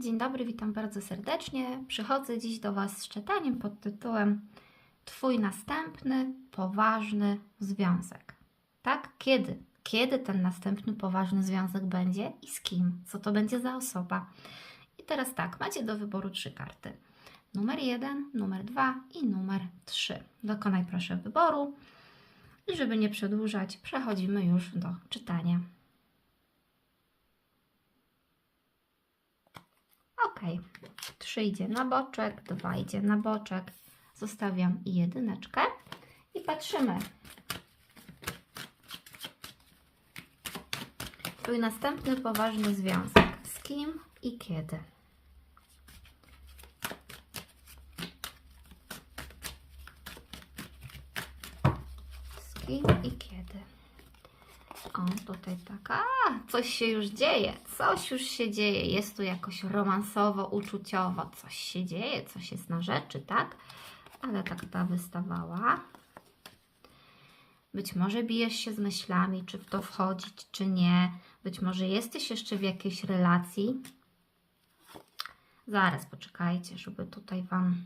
Dzień dobry, witam bardzo serdecznie. Przychodzę dziś do Was z czytaniem pod tytułem Twój następny poważny związek. Tak? Kiedy? Kiedy ten następny poważny związek będzie i z kim? Co to będzie za osoba? I teraz tak, macie do wyboru trzy karty. Numer jeden, numer dwa i numer trzy. Dokonaj proszę wyboru. I żeby nie przedłużać, przechodzimy już do czytania. Ok, 3 idzie na boczek, 2 idzie na boczek. Zostawiam jedyneczkę i patrzymy. Twój następny poważny związek. Z kim i kiedy? Z kim i kiedy? O, tutaj tak. A, coś się już dzieje. Coś już się dzieje. Jest tu jakoś romansowo, uczuciowo. Coś się dzieje, coś jest na rzeczy, tak? Ale tak ta wystawała. Być może bijesz się z myślami, czy w to wchodzić, czy nie. Być może jesteś jeszcze w jakiejś relacji. Zaraz poczekajcie, żeby tutaj Wam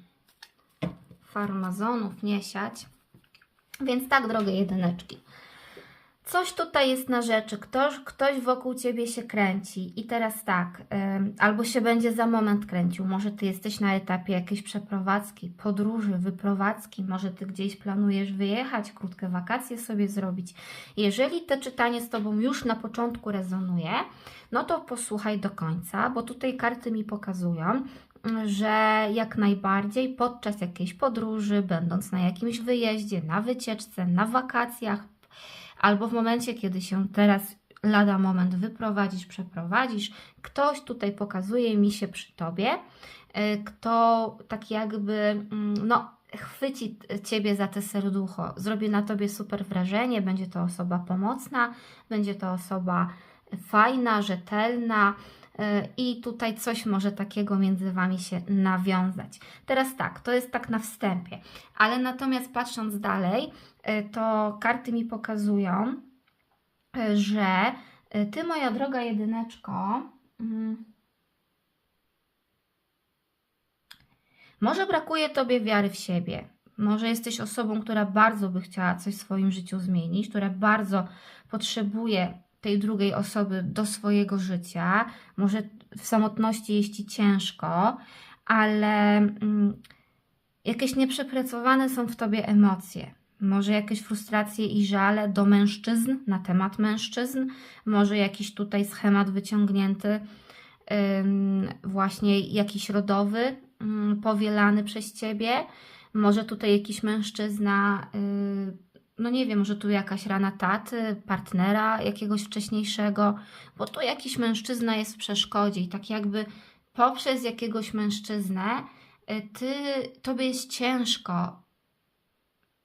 farmazonów nie siać. Więc tak, drogie jedyneczki. Coś tutaj jest na rzeczy, ktoś, ktoś wokół ciebie się kręci. I teraz tak, albo się będzie za moment kręcił, może ty jesteś na etapie jakiejś przeprowadzki, podróży, wyprowadzki, może ty gdzieś planujesz wyjechać, krótkie wakacje sobie zrobić. Jeżeli to czytanie z tobą już na początku rezonuje, no to posłuchaj do końca, bo tutaj karty mi pokazują, że jak najbardziej podczas jakiejś podróży, będąc na jakimś wyjeździe, na wycieczce, na wakacjach, albo w momencie, kiedy się teraz lada moment wyprowadzisz, przeprowadzisz, ktoś tutaj pokazuje mi się przy tobie, y, kto tak jakby, mm, no, chwyci ciebie za te serducho, zrobi na tobie super wrażenie, będzie to osoba pomocna, będzie to osoba fajna, rzetelna. Y, I tutaj coś może takiego między Wami się nawiązać. Teraz tak, to jest tak na wstępie, ale natomiast patrząc dalej, y, to karty mi pokazują, y, że Ty, moja droga jedyneczko, mm, może brakuje Tobie wiary w siebie. Może jesteś osobą, która bardzo by chciała coś w swoim życiu zmienić, która bardzo potrzebuje tej drugiej osoby do swojego życia. Może w samotności jest Ci ciężko, ale mm, jakieś nieprzepracowane są w Tobie emocje. Może jakieś frustracje i żale do mężczyzn, na temat mężczyzn, może jakiś tutaj schemat wyciągnięty, właśnie jakiś rodowy, ym, powielany przez Ciebie. Może tutaj jakiś mężczyzna, yy, no nie wiem, może tu jakaś rana taty, partnera jakiegoś wcześniejszego, bo tu jakiś mężczyzna jest w przeszkodzie i tak jakby poprzez jakiegoś mężczyznę y, ty, tobie jest ciężko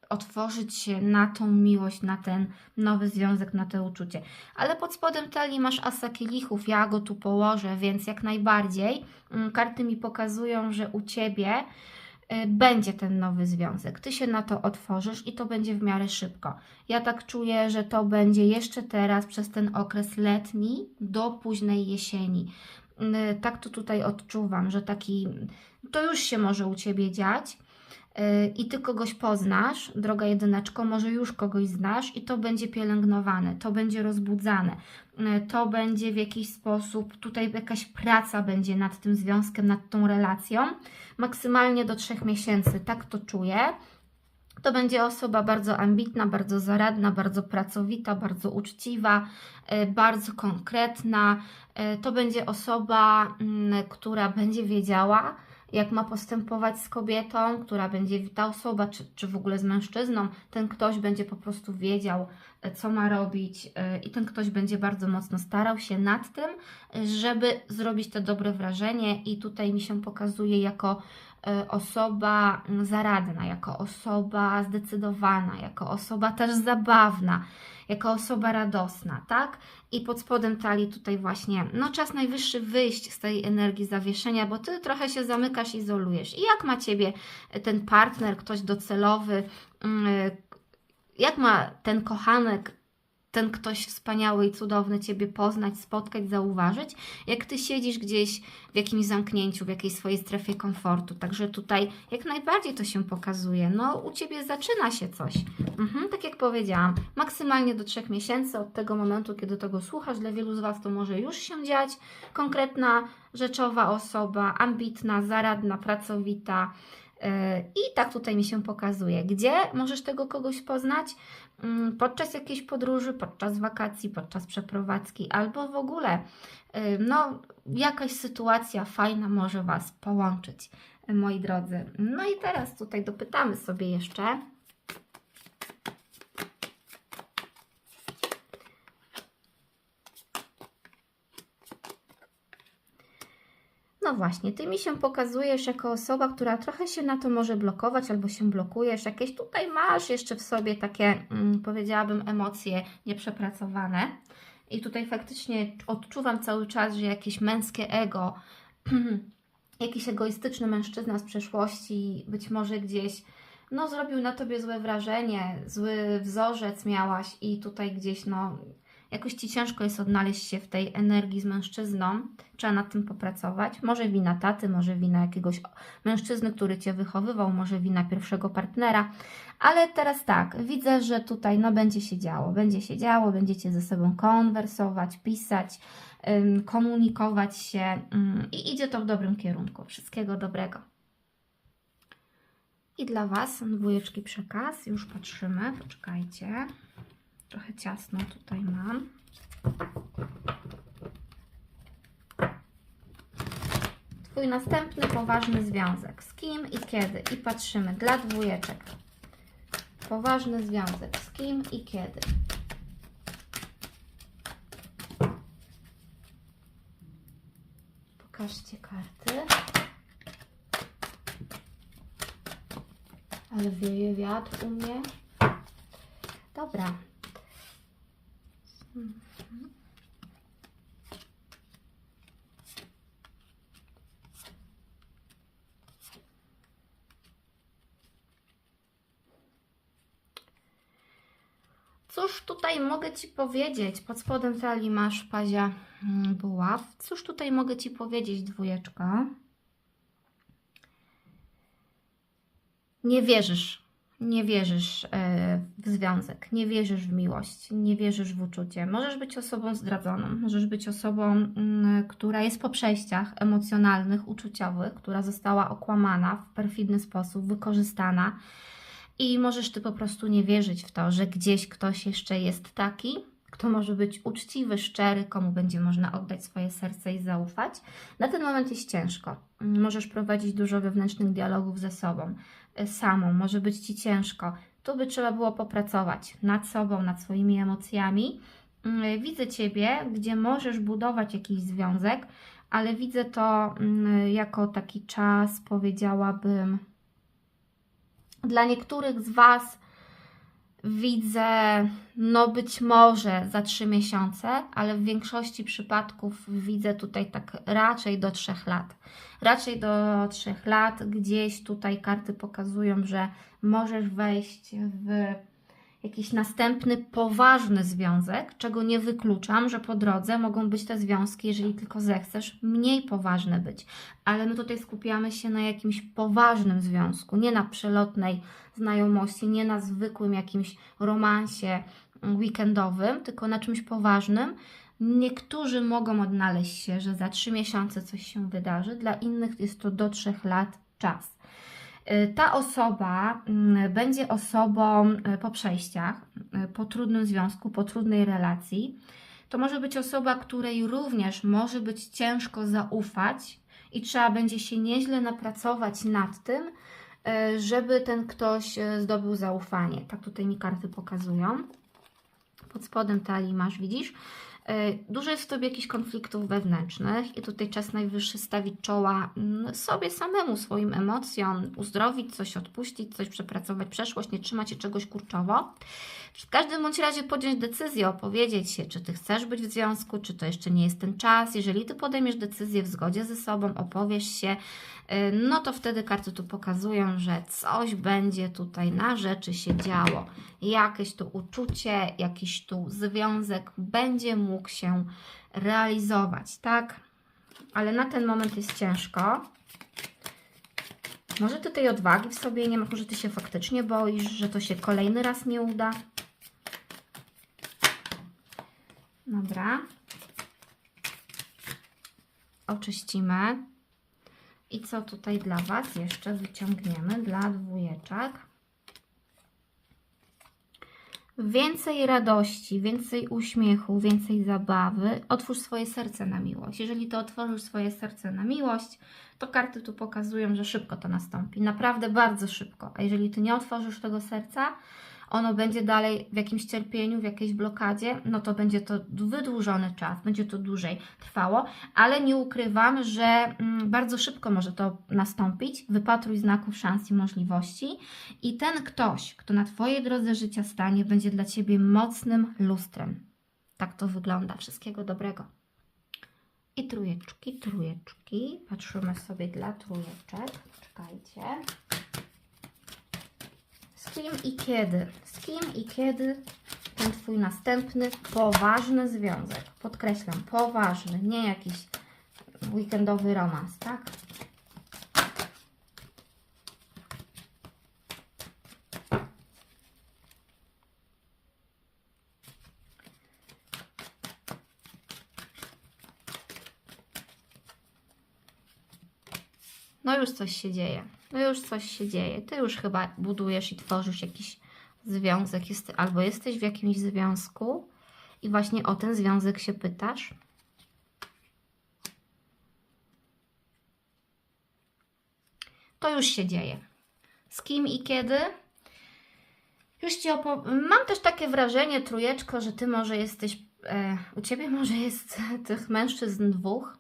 otworzyć się na tą miłość, na ten nowy związek, na to uczucie. Ale pod spodem talii masz asa kielichów, ja go tu położę, więc jak najbardziej mm, karty mi pokazują, że u Ciebie będzie ten nowy związek. Ty się na to otworzysz i to będzie w miarę szybko. Ja tak czuję, że to będzie jeszcze teraz przez ten okres letni do późnej jesieni. Y, Tak to tutaj odczuwam, że taki to już się może u Ciebie dziać y, i Ty kogoś poznasz, droga jedyneczko, może już kogoś znasz i to będzie pielęgnowane, to będzie rozbudzane, y, to będzie w jakiś sposób, tutaj jakaś praca będzie nad tym związkiem, nad tą relacją, maksymalnie do trzech miesięcy, tak to czuję. To będzie osoba bardzo ambitna, bardzo zaradna, bardzo pracowita, bardzo uczciwa, y, bardzo konkretna. To będzie osoba, mm, która będzie wiedziała, jak ma postępować z kobietą, która będzie, ta osoba, czy, czy w ogóle z mężczyzną, ten ktoś będzie po prostu wiedział, e, co ma robić, e, i ten ktoś będzie bardzo mocno starał się nad tym, e, żeby zrobić to dobre wrażenie, i tutaj mi się pokazuje jako osoba mm, zaradna, jako osoba zdecydowana, jako osoba też zabawna, jako osoba radosna, tak? I pod spodem talii tutaj właśnie, no czas najwyższy wyjść z tej energii zawieszenia, bo ty trochę się zamykasz, izolujesz. I jak ma ciebie ten partner, ktoś docelowy, mm, jak ma ten kochanek ten ktoś wspaniały i cudowny Ciebie poznać, spotkać, zauważyć, jak Ty siedzisz gdzieś w jakimś zamknięciu, w jakiejś swojej strefie komfortu. Także tutaj jak najbardziej to się pokazuje. No, u Ciebie zaczyna się coś. Mhm, tak jak powiedziałam, maksymalnie do trzech miesięcy od tego momentu, kiedy tego słuchasz. Dla wielu z Was to może już się dziać. Konkretna, rzeczowa osoba, ambitna, zaradna, pracowita. Yy, I tak tutaj mi się pokazuje. Gdzie możesz tego kogoś poznać? Mm, Podczas jakiejś podróży, podczas wakacji, podczas przeprowadzki, albo w ogóle, yy, no, jakaś sytuacja fajna może Was połączyć, moi drodzy. No i teraz tutaj dopytamy sobie jeszcze. No właśnie, ty mi się pokazujesz jako osoba, która trochę się na to może blokować albo się blokujesz. Jakieś tutaj masz jeszcze w sobie takie, mm, powiedziałabym, emocje nieprzepracowane. I tutaj faktycznie odczuwam cały czas, że jakieś męskie ego, jakiś egoistyczny mężczyzna z przeszłości, być może gdzieś no, zrobił na tobie złe wrażenie, zły wzorzec miałaś i tutaj gdzieś no, jakoś ci ciężko jest odnaleźć się w tej energii z mężczyzną. Trzeba nad tym popracować. Może wina taty, może wina jakiegoś mężczyzny, który cię wychowywał, może wina pierwszego partnera. Ale teraz tak, widzę, że tutaj no, będzie się działo. Będzie się działo, będziecie ze sobą konwersować, pisać, komunikować się ym, i idzie to w dobrym kierunku. Wszystkiego dobrego. I dla Was dwójeczki przekaz. Już patrzymy. Poczekajcie. Trochę ciasno tutaj mam. Twój następny poważny związek. Z kim i kiedy? I patrzymy. Dla dwójeczek. Poważny związek. Z kim i kiedy? Pokażcie karty. Ale wieje wiatr u mnie. Dobra. Cóż tutaj mogę Ci powiedzieć? Pod spodem talii masz pazia mm, buław. Cóż tutaj mogę Ci powiedzieć, dwójeczka? Nie wierzysz, nie wierzysz e, w związek, nie wierzysz w miłość, nie wierzysz w uczucie. Możesz być osobą zdradzoną, możesz być osobą, mm, która jest po przejściach emocjonalnych, uczuciowych, która została okłamana w perfidny sposób, wykorzystana. I możesz ty po prostu nie wierzyć w to, że gdzieś ktoś jeszcze jest taki, kto może być uczciwy, szczery, komu będzie można oddać swoje serce i zaufać. Na ten moment jest ciężko. Możesz prowadzić dużo wewnętrznych dialogów ze sobą, samą, może być ci ciężko. Tu by trzeba było popracować nad sobą, nad swoimi emocjami. Mm, Widzę ciebie, gdzie możesz budować jakiś związek, ale widzę to mm, jako taki czas, powiedziałabym, dla niektórych z Was widzę, no być może za trzy miesiące, ale w większości przypadków widzę tutaj tak raczej do trzech lat. Raczej do trzech lat, gdzieś tutaj karty pokazują, że możesz wejść w jakiś następny poważny związek, czego nie wykluczam, że po drodze mogą być te związki, jeżeli tylko zechcesz, mniej poważne być. Ale my tutaj skupiamy się na jakimś poważnym związku, nie na przelotnej znajomości, nie na zwykłym jakimś romansie weekendowym, tylko na czymś poważnym. Niektórzy mogą odnaleźć się, że za trzy miesiące coś się wydarzy, dla innych jest to do trzech lat czas. Y, Ta osoba mm, będzie osobą y, po przejściach, y, po trudnym związku, po trudnej relacji. To może być osoba, której również może być ciężko zaufać i trzeba będzie się nieźle napracować nad tym, żeby ten ktoś zdobył zaufanie. Tak tutaj mi karty pokazują. Pod spodem talii masz, widzisz? Y, Dużo jest w Tobie jakichś konfliktów wewnętrznych i tutaj czas najwyższy stawić czoła mm, sobie samemu, swoim emocjom, uzdrowić coś, odpuścić coś, przepracować przeszłość, nie trzymać się czegoś kurczowo. W każdym bądź razie podjąć decyzję, opowiedzieć się, czy Ty chcesz być w związku, czy to jeszcze nie jest ten czas. Jeżeli Ty podejmiesz decyzję w zgodzie ze sobą, opowiesz się, y, no to wtedy karty tu pokazują, że coś będzie tutaj na rzeczy się działo. Jakieś tu uczucie, jakiś tu związek będzie mógł się realizować, tak? Ale na ten moment jest ciężko. Może ty tej odwagi w sobie nie masz, może ty się faktycznie boisz, że to się kolejny raz nie uda. Dobra. Oczyścimy. I co tutaj dla Was jeszcze wyciągniemy dla dwójeczek? Więcej radości, więcej uśmiechu, więcej zabawy. Otwórz swoje serce na miłość. Jeżeli to otworzysz swoje serce na miłość, to karty tu pokazują, że szybko to nastąpi. Naprawdę bardzo szybko. A jeżeli ty nie otworzysz tego serca, ono będzie dalej w jakimś cierpieniu, w jakiejś blokadzie, no to będzie to wydłużony czas, będzie to dłużej trwało, ale nie ukrywam, że mm, bardzo szybko może to nastąpić. Wypatruj znaków szans i możliwości i ten ktoś, kto na Twojej drodze życia stanie, będzie dla Ciebie mocnym lustrem. Tak to wygląda. Wszystkiego dobrego. I trójeczki, trójeczki. Patrzymy sobie dla trójeczek. Czekajcie. Kim i kiedy? Z kim i kiedy ten Twój następny poważny związek? Podkreślam, poważny, nie jakiś weekendowy romans, tak? No już coś się dzieje. No już coś się dzieje. Ty już chyba budujesz i tworzysz jakiś związek, jest, albo jesteś w jakimś związku i właśnie o ten związek się pytasz. To już się dzieje. Z kim i kiedy? Już Ci Mam też takie wrażenie, trójeczko, że Ty może jesteś, e, u Ciebie może jest tych mężczyzn dwóch,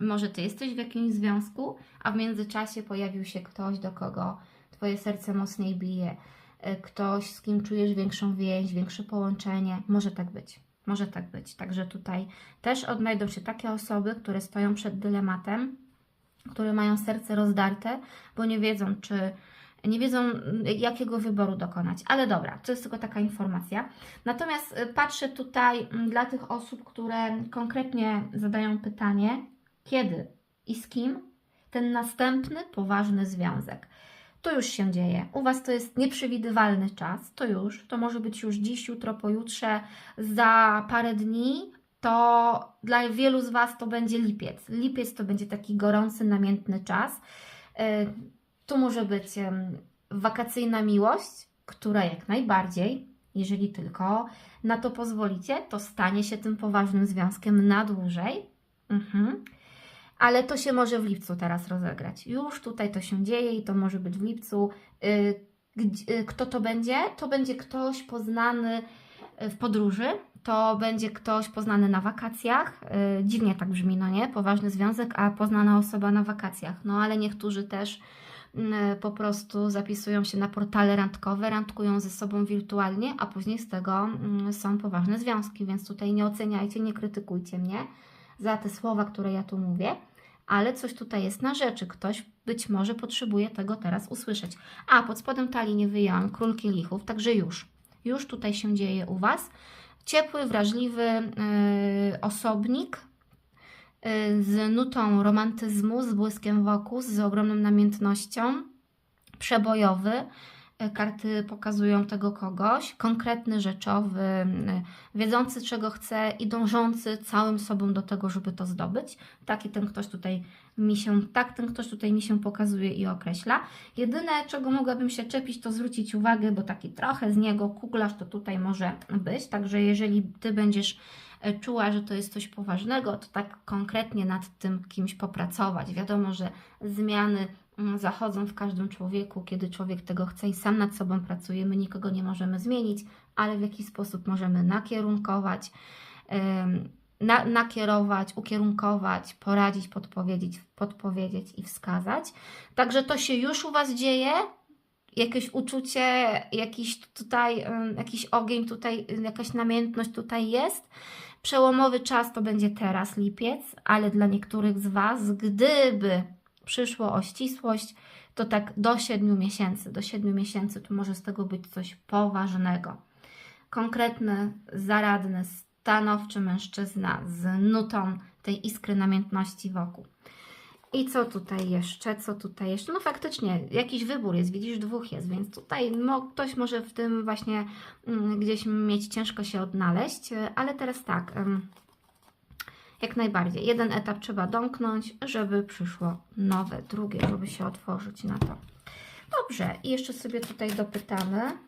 może Ty jesteś w jakimś związku, a w międzyczasie pojawił się ktoś, do kogo Twoje serce mocniej bije, e, ktoś, z kim czujesz większą więź, większe połączenie. Może tak być. Może tak być. Także tutaj też odnajdą się takie osoby, które stoją przed dylematem, które mają serce rozdarte, bo nie wiedzą, czy nie wiedzą, jakiego wyboru dokonać. Ale dobra, to jest tylko taka informacja. Natomiast y, patrzę tutaj dla tych osób, które konkretnie zadają pytanie, kiedy i z kim ten następny poważny związek. To już się dzieje. U Was to jest nieprzewidywalny czas. To już. To może być już dziś, jutro, pojutrze, za parę dni. To dla wielu z Was to będzie lipiec. Lipiec to będzie taki gorący, namiętny czas. Y, Tu może być wakacyjna miłość, która jak najbardziej, jeżeli tylko na to pozwolicie, to stanie się tym poważnym związkiem na dłużej. Mhm ale to się może w lipcu teraz rozegrać. Już tutaj to się dzieje i to może być w lipcu. Y, y, Kto to będzie? To będzie ktoś poznany y, w podróży, to będzie ktoś poznany na wakacjach. Dziwnie tak brzmi, no nie? Poważny związek, a poznana osoba na wakacjach. No ale niektórzy też po prostu zapisują się na portale randkowe, randkują ze sobą wirtualnie, a później z tego mm, są poważne związki, więc tutaj nie oceniajcie, nie krytykujcie mnie za te słowa, które ja tu mówię, ale coś tutaj jest na rzeczy. Ktoś być może potrzebuje tego teraz usłyszeć. A pod spodem talii nie wyjęłam król kielichów, także już. Już tutaj się dzieje u Was. Ciepły, wrażliwy yy, osobnik yy, z nutą romantyzmu, z błyskiem wokół, z ogromną namiętnością, przebojowy. Yy, Karty pokazują tego kogoś, konkretny, rzeczowy, wiedzący czego chce i dążący całym sobą do tego, żeby to zdobyć. Taki ten ktoś tutaj mi się, tak ten ktoś tutaj mi się pokazuje i określa. Jedyne, czego mogłabym się czepić, to zwrócić uwagę, bo taki trochę z niego kuglarz to tutaj może być. Także jeżeli Ty będziesz e, czuła, że to jest coś poważnego, to tak konkretnie nad tym kimś popracować. Wiadomo, że zmiany zachodzą w każdym człowieku, kiedy człowiek tego chce i sam nad sobą pracuje. My nikogo nie możemy zmienić, ale w jaki sposób możemy nakierunkować na, nakierować, ukierunkować, poradzić, podpowiedzieć, podpowiedzieć i wskazać. Także to się już u Was dzieje. Jakieś uczucie, jakiś tutaj, jakiś ogień tutaj, jakaś namiętność tutaj jest. Przełomowy czas to będzie teraz lipiec, ale dla niektórych z Was, gdyby przyszło o ścisłość, to tak do 7 miesięcy. Do 7 miesięcy tu może z tego być coś poważnego. Konkretny, zaradny, stanowczy mężczyzna z nutą tej iskry namiętności wokół. I co tutaj jeszcze? Co tutaj jeszcze? No faktycznie, jakiś wybór jest, widzisz, dwóch jest, więc tutaj mo, ktoś może w tym właśnie mm, gdzieś mieć ciężko się odnaleźć, ale teraz tak, jak najbardziej. Jeden etap trzeba domknąć, żeby przyszło nowe, drugie, żeby się otworzyć na to. Dobrze, i jeszcze sobie tutaj dopytamy.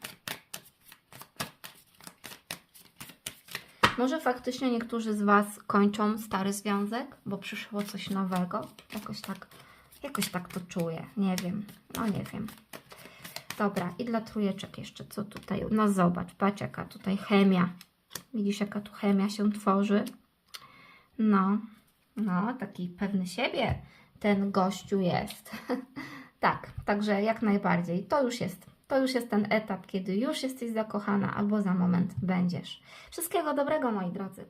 Może faktycznie niektórzy z Was kończą stary związek, bo przyszło coś nowego. Jakoś tak, jakoś tak to czuję. Nie wiem, no nie wiem. Dobra, i dla trójeczek jeszcze, co tutaj? No zobacz, patrz jaka tutaj chemia. Widzisz jaka tu chemia się tworzy? No, no, taki pewny siebie ten gościu jest. tak, także jak najbardziej. To już jest. To już jest ten etap, kiedy już jesteś zakochana albo za moment będziesz. Wszystkiego dobrego, moi drodzy.